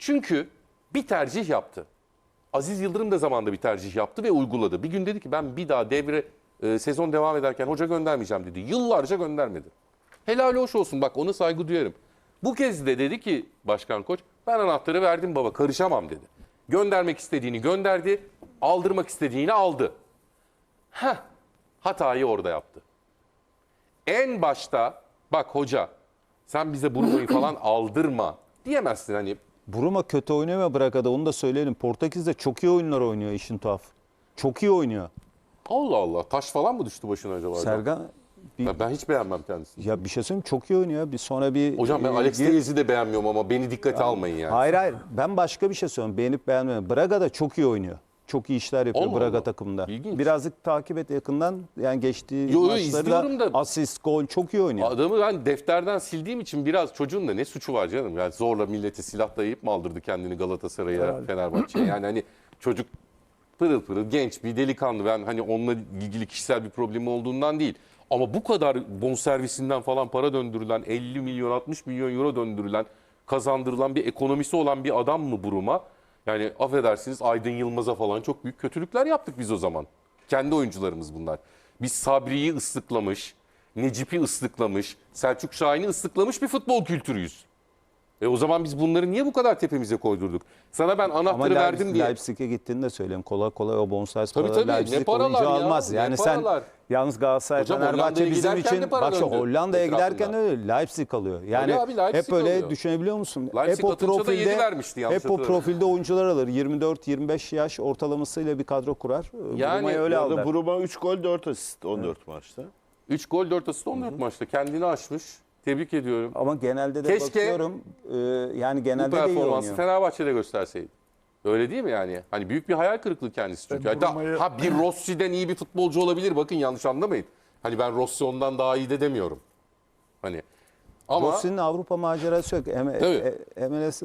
Çünkü bir tercih yaptı. Aziz Yıldırım da zamanında bir tercih yaptı ve uyguladı. Bir gün dedi ki ben bir daha devre e, sezon devam ederken hoca göndermeyeceğim dedi. Yıllarca göndermedi. Helal hoş olsun bak ona saygı duyarım. Bu kez de dedi ki Başkan Koç ben anahtarı verdim baba karışamam dedi. Göndermek istediğini gönderdi, aldırmak istediğini aldı. Heh, hatayı orada yaptı. En başta bak hoca sen bize Bruno'yu falan aldırma diyemezsin hani Buruma kötü oynuyor ve Braka'da onu da söyleyelim. Portekiz'de çok iyi oyunlar oynuyor işin tuhaf. Çok iyi oynuyor. Allah Allah taş falan mı düştü başına acaba? Sergen bir, Ya ben hiç beğenmem kendisini. ya bir şey söyleyeyim çok iyi oynuyor. Bir sonra bir Hocam ben e, Alex Tellez'i de beğenmiyorum ama beni dikkate almayın yani. Hayır hayır. Ben başka bir şey söylüyorum. Beğenip beğenmiyorum. Braga da çok iyi oynuyor. Çok iyi işler yapıyor Allah Braga Allah. takımında. İlginç. Birazcık takip et yakından. Yani geçtiği Yo, yo, maçları da- asist, gol çok iyi oynuyor. Adamı ben defterden sildiğim için biraz çocuğun da ne suçu var canım? Yani zorla millete silah dayayıp mı aldırdı kendini Galatasaray'a, Fenerbahçe'ye? Yani hani çocuk pırıl pırıl genç bir delikanlı. Ben hani onunla ilgili kişisel bir problemi olduğundan değil. Ama bu kadar bonservisinden falan para döndürülen, 50 milyon 60 milyon euro döndürülen, kazandırılan bir ekonomisi olan bir adam mı Buruma? Yani affedersiniz Aydın Yılmaz'a falan çok büyük kötülükler yaptık biz o zaman. Kendi oyuncularımız bunlar. Biz Sabri'yi ıslıklamış, Necip'i ıslıklamış, Selçuk Şahin'i ıslıklamış bir futbol kültürüyüz. E o zaman biz bunları niye bu kadar tepemize koydurduk? Sana ben Ama anahtarı verdim Leipzig, diye. Leipzig'e gittiğini de söyleyeyim. Kolay kolay o bonservis Tabii, paraları tabii. Ne Leipzig paralar oyuncu ya, almaz. ne Yani sen paralar. yalnız Galatasaray, Hocam Fenerbahçe bizim giderken için para bak şu döndü Hollanda'ya etrafında. giderken öyle Leipzig alıyor. Yani Öyle abi, Leipzig hep öyle alıyor. düşünebiliyor musun? Leipzig hep o atınca da profilde vermişti yanlış hep o hatırlamıyorum. profilde oyuncular alır. 24-25 yaş ortalamasıyla bir kadro kurar. Yani Buruma'yı öyle aldı. Bruma 3 gol 4 asist 14 maçta. 3 gol 4 asist 14 maçta kendini aşmış. Tebrik ediyorum. Ama genelde de Keşke bakıyorum e, yani Bu genelde de iyi performansı oynuyor. Fenerbahçe'de gösterseydi. Öyle değil mi yani? Hani büyük bir hayal kırıklığı kendisi çünkü. Ben Hatta, ha bir Rossi'den iyi bir futbolcu olabilir. Bakın yanlış anlamayın. Hani ben Rossi ondan daha iyi de demiyorum. Hani ama Rossi'nin Avrupa macerası yok. M- Tabii. e- MLS,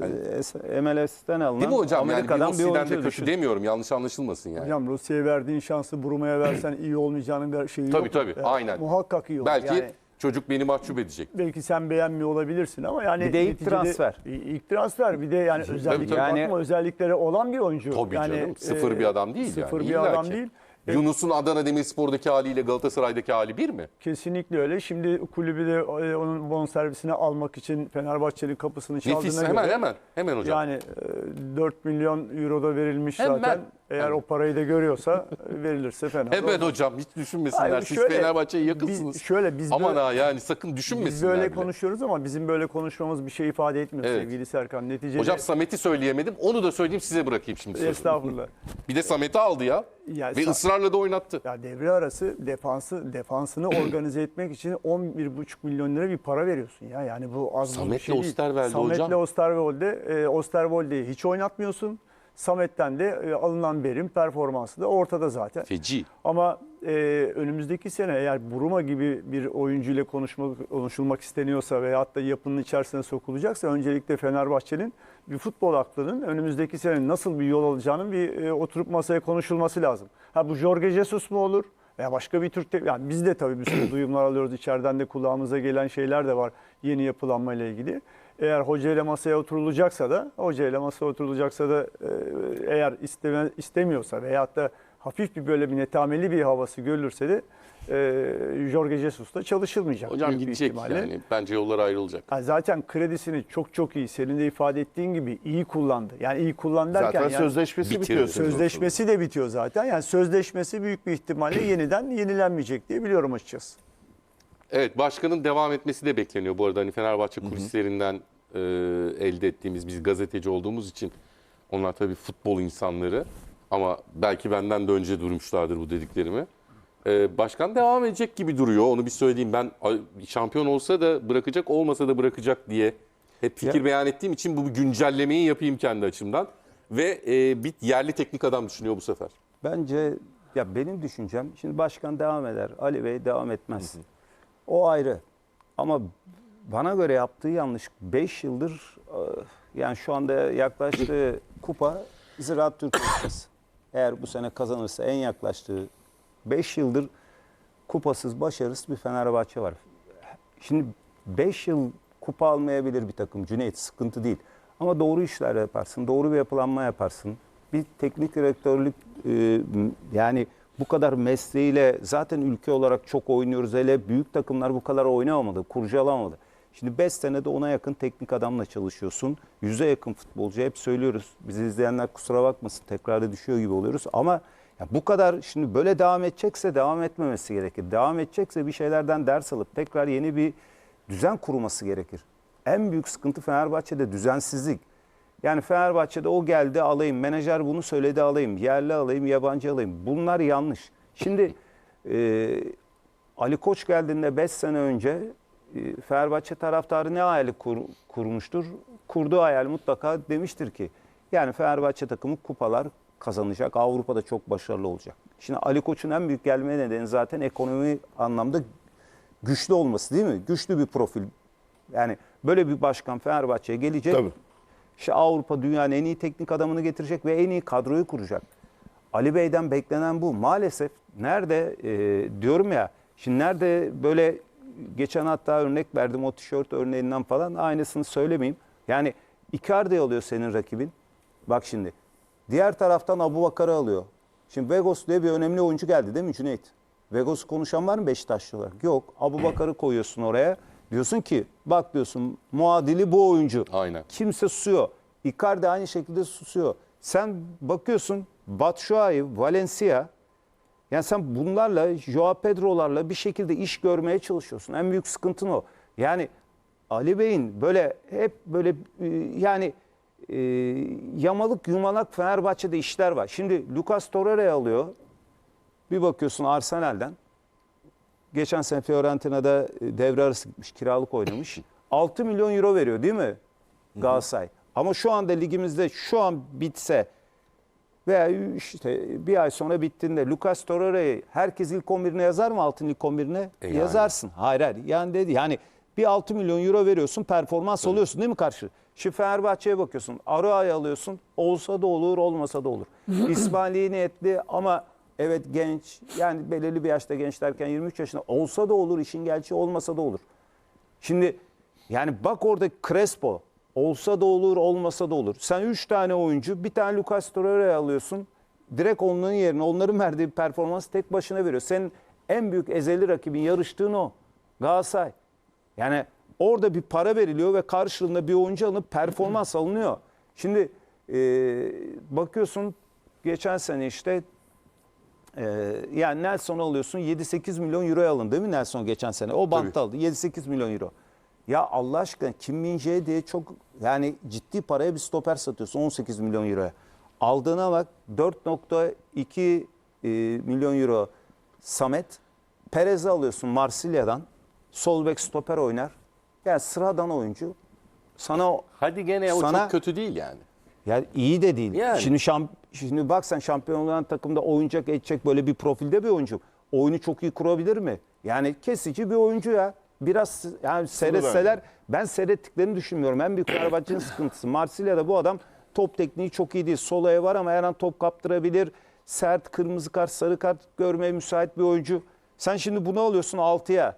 MLS'ten alınan değil mi hocam? Yani bir Amerika'dan bir, Rossi'den de oyuncu kötü düşün. demiyorum. Yanlış anlaşılmasın yani. Hocam Rusya'ya verdiğin şansı Buruma'ya versen iyi olmayacağının bir şeyi Tabii, yok. tabii, Yani aynen. Muhakkak iyi olur. Belki Yani çocuk beni mahcup edecek. belki sen beğenmiyor olabilirsin ama yani Bir de ilk neticede- transfer. İlk transfer bir de yani özellikle tabii. bakma özellikleri olan bir oyuncu. Tabii yani, canım. Sıfır e, bir adam değil Sıfır yani. bir İlla adam ki. değil. Yunus'un Adana Demirspor'daki haliyle Galatasaray'daki hali bir mi? Kesinlikle öyle. Şimdi kulübü de e, onun bonservisini almak için Fenerbahçe'nin kapısını çaldığına Nefis göre. hemen hemen hemen hocam. Yani e, 4 milyon euro da verilmiş Hemen. zaten. Eğer o parayı da görüyorsa e, verilirse fena. Evet hocam hiç düşünmesinler. Hayır, Siz şöyle, yakınsınız. Biz, şöyle biz Aman böyle, ha yani sakın biz düşünmesinler böyle bile. konuşuyoruz ama bizim böyle konuşmamız bir şey ifade etmiyor Evet. sevgili Serkan. Neticede Hocam Samet'i söyleyemedim. Onu da söyleyeyim size bırakayım şimdi sözü. estağfurullah. Bir de Samet'i aldı ya. Ya Ve Sa- ısrarla da oynattı. Ya devre arası defansı defansını organize etmek için 11,5 milyon lira bir para veriyorsun ya. Yani bu az buz bir Samet'le şey değil. Osterwolde Samet'le. Osterwolde, e, Osterwolde'yi hiç oynatmıyorsun. Samet'ten de e, alınan verim performansı da ortada zaten. Feci. Ama e, önümüzdeki sene eğer Buruma gibi bir oyuncu ile konuşmak, konuşulmak isteniyorsa veyahut da yapının içerisine sokulacaksa öncelikle Fenerbahçe'nin bir futbol aklının önümüzdeki sene nasıl bir yol alacağının bir e, oturup masaya konuşulması lazım. Ha bu Jorge Jesus mu olur? Veya başka bir Türk yani biz de tabii bir sürü duyumlar alıyoruz. İçeriden de kulağımıza gelen şeyler de var yeni yapılanma ile ilgili. Eğer hoca ile masaya oturulacaksa da hoca ile masaya oturulacaksa da e, eğer isteme, istemiyorsa veyahut da hafif bir böyle bir netameli bir havası görülürse de e, Jorge Jesus'ta çalışılmayacak. Hocam gidecek ihtimalle. yani. Bence yollar ayrılacak. Yani zaten kredisini çok çok iyi senin de ifade ettiğin gibi iyi kullandı. Yani iyi kullan derken Zaten yani sözleşmesi bitiyor. sezon sözleşmesi de bitiyor zaten. Yani sözleşmesi büyük bir ihtimalle yeniden yenilenmeyecek diye biliyorum açıkçası. Evet başkanın devam etmesi de bekleniyor bu arada. Hani Fenerbahçe kulislerinden e, elde ettiğimiz biz gazeteci olduğumuz için onlar tabii futbol insanları ama belki benden de önce durmuşlardır bu dediklerimi. E, başkan devam edecek gibi duruyor. Onu bir söyleyeyim. Ben ay, şampiyon olsa da bırakacak, olmasa da bırakacak diye hep fikir Ya- beyan ettiğim için bu güncellemeyi yapayım kendi açımdan. Ve e, bir yerli teknik adam düşünüyor bu sefer. Bence ya benim düşüncem şimdi başkan devam eder. Ali Bey devam etmez. O ayrı. Ama bana göre yaptığı yanlış 5 yıldır e, yani şu anda yaklaştığı kupa Ziraat Türkiye Kupası. Eğer bu sene kazanırsa en yaklaştığı 5 yıldır kupasız başarısız bir Fenerbahçe var. Şimdi 5 yıl kupa almayabilir bir takım Cüneyt sıkıntı değil. Ama doğru işler yaparsın, doğru bir yapılanma yaparsın. Bir teknik direktörlük e, yani bu kadar mesleğiyle zaten ülke olarak çok oynuyoruz. Hele büyük takımlar bu kadar oynamadı, kurcalamadı. Şimdi 5 senede ona yakın teknik adamla çalışıyorsun. Yüze yakın futbolcu hep söylüyoruz. Bizi izleyenler kusura bakmasın tekrarda düşüyor gibi oluyoruz. Ama ya bu kadar şimdi böyle devam edecekse devam etmemesi gerekir. Devam edecekse bir şeylerden ders alıp tekrar yeni bir düzen kurması gerekir. En büyük sıkıntı Fenerbahçe'de düzensizlik. Yani Fenerbahçe'de o geldi alayım, menajer bunu söyledi alayım, yerli alayım, yabancı alayım. Bunlar yanlış. Şimdi e, Ali Koç geldiğinde 5 sene önce e, Fenerbahçe taraftarı ne hayali kur- kurmuştur? Kurduğu hayal mutlaka demiştir ki yani Fenerbahçe takımı kupalar kazanacak, Avrupa'da çok başarılı olacak. Şimdi Ali Koç'un en büyük gelme nedeni zaten ekonomi anlamda güçlü olması değil mi? Güçlü bir profil. Yani böyle bir başkan Fenerbahçe'ye gelecek. Tabii. İşte Avrupa dünyanın en iyi teknik adamını getirecek ve en iyi kadroyu kuracak. Ali Bey'den beklenen bu. Maalesef nerede e, diyorum ya şimdi nerede böyle geçen hatta örnek verdim o tişört örneğinden falan aynısını söylemeyeyim. Yani Icardi alıyor senin rakibin. Bak şimdi diğer taraftan Abu Bakar'ı alıyor. Şimdi Vegos diye bir önemli oyuncu geldi değil mi Cüneyt? Vegos'u konuşan var mı Beşiktaşlı olarak? Yok. Abu Bakar'ı koyuyorsun oraya. Diyorsun ki bak diyorsun muadili bu oyuncu. Aynen. Kimse susuyor. Icardi aynı şekilde susuyor. Sen bakıyorsun Batshuayi, Valencia yani sen bunlarla, Joao Pedro'larla bir şekilde iş görmeye çalışıyorsun. En büyük sıkıntın o. Yani Ali Bey'in böyle hep böyle e, yani e, yamalık yumalak Fenerbahçe'de işler var. Şimdi Lucas Torreira'yı alıyor. Bir bakıyorsun Arsenal'den. Geçen sene Fiorentina'da e, devre arası gitmiş, kiralık oynamış. 6 milyon euro veriyor değil mi Galatasaray? Ama şu anda ligimizde şu an bitse veya işte bir ay sonra bittiğinde Lucas Torreira'yı herkes ilk 11'ine yazar mı altın ilk 11'ine? E yani. Yazarsın. Hayır hayır. Yani dedi yani bir 6 milyon euro veriyorsun performans alıyorsun değil mi karşı? Şimdi Fenerbahçe'ye bakıyorsun. Aroa'yı alıyorsun. Olsa da olur olmasa da olur. İsmail iyi niyetli ama evet genç yani belirli bir yaşta genç derken 23 yaşında olsa da olur işin gerçeği olmasa da olur. Şimdi yani bak orada Crespo olsa da olur olmasa da olur. Sen 3 tane oyuncu bir tane Lucas Torreira'yı alıyorsun. Direkt onların yerine onların verdiği performansı tek başına veriyor. Senin en büyük ezeli rakibin yarıştığın o. Galatasaray. Yani orada bir para veriliyor ve karşılığında bir oyuncu alınıp performans alınıyor. Şimdi e, bakıyorsun geçen sene işte ee, yani Nelson'u alıyorsun 7-8 milyon euroya alın değil mi Nelson geçen sene? O bantta aldı 7-8 milyon euro. Ya Allah aşkına Kim Min Jae diye çok yani ciddi paraya bir stoper satıyorsun 18 milyon euroya. Aldığına bak 4.2 e, milyon euro Samet. Perez'i alıyorsun Marsilya'dan. Sol bek stoper oynar. Yani sıradan oyuncu. Sana Hadi gene o Sana- çok kötü değil yani. Yani iyi de değil. Yani. Şimdi şamp şimdi bak sen şampiyon olan takımda oyuncak edecek böyle bir profilde bir oyuncu. Oyunu çok iyi kurabilir mi? Yani kesici bir oyuncu ya. Biraz yani seyretseler ben seyrettiklerini düşünmüyorum. En büyük Fenerbahçe'nin sıkıntısı. Marsilya'da bu adam top tekniği çok iyi değil. Sol ayağı var ama her an top kaptırabilir. Sert, kırmızı kart, sarı kart görmeye müsait bir oyuncu. Sen şimdi bunu alıyorsun 6'ya.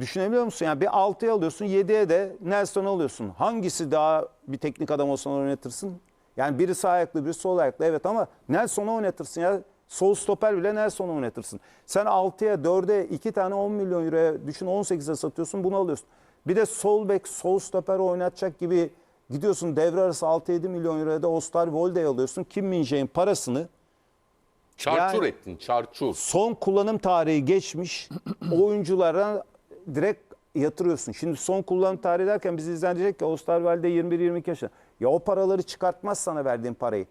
Düşünebiliyor musun? Yani bir 6'ya alıyorsun, 7'ye de Nelson alıyorsun. Hangisi daha bir teknik adam olsan oynatırsın? Yani biri sağ ayaklı, biri sol ayaklı evet ama Nelson'u oynatırsın ya. Sol stoper bile Nelson'u oynatırsın. Sen 6'ya, 4'e 2 tane 10 milyon euroya düşün 18'e satıyorsun bunu alıyorsun. Bir de sol bek, sol stoper oynatacak gibi gidiyorsun devre arası 6-7 milyon euroya da Osterwolde'yi alıyorsun. Kim Min Jae'in parasını Çarçur Yani- ettin, çarçur. son kullanım tarihi geçmiş oyunculara direkt yatırıyorsun. Şimdi son kullanım tarihi derken bizi izleyecek ki Osterwalde 21-22 yaşında. Ya o paraları çıkartmaz sana verdiğin parayı.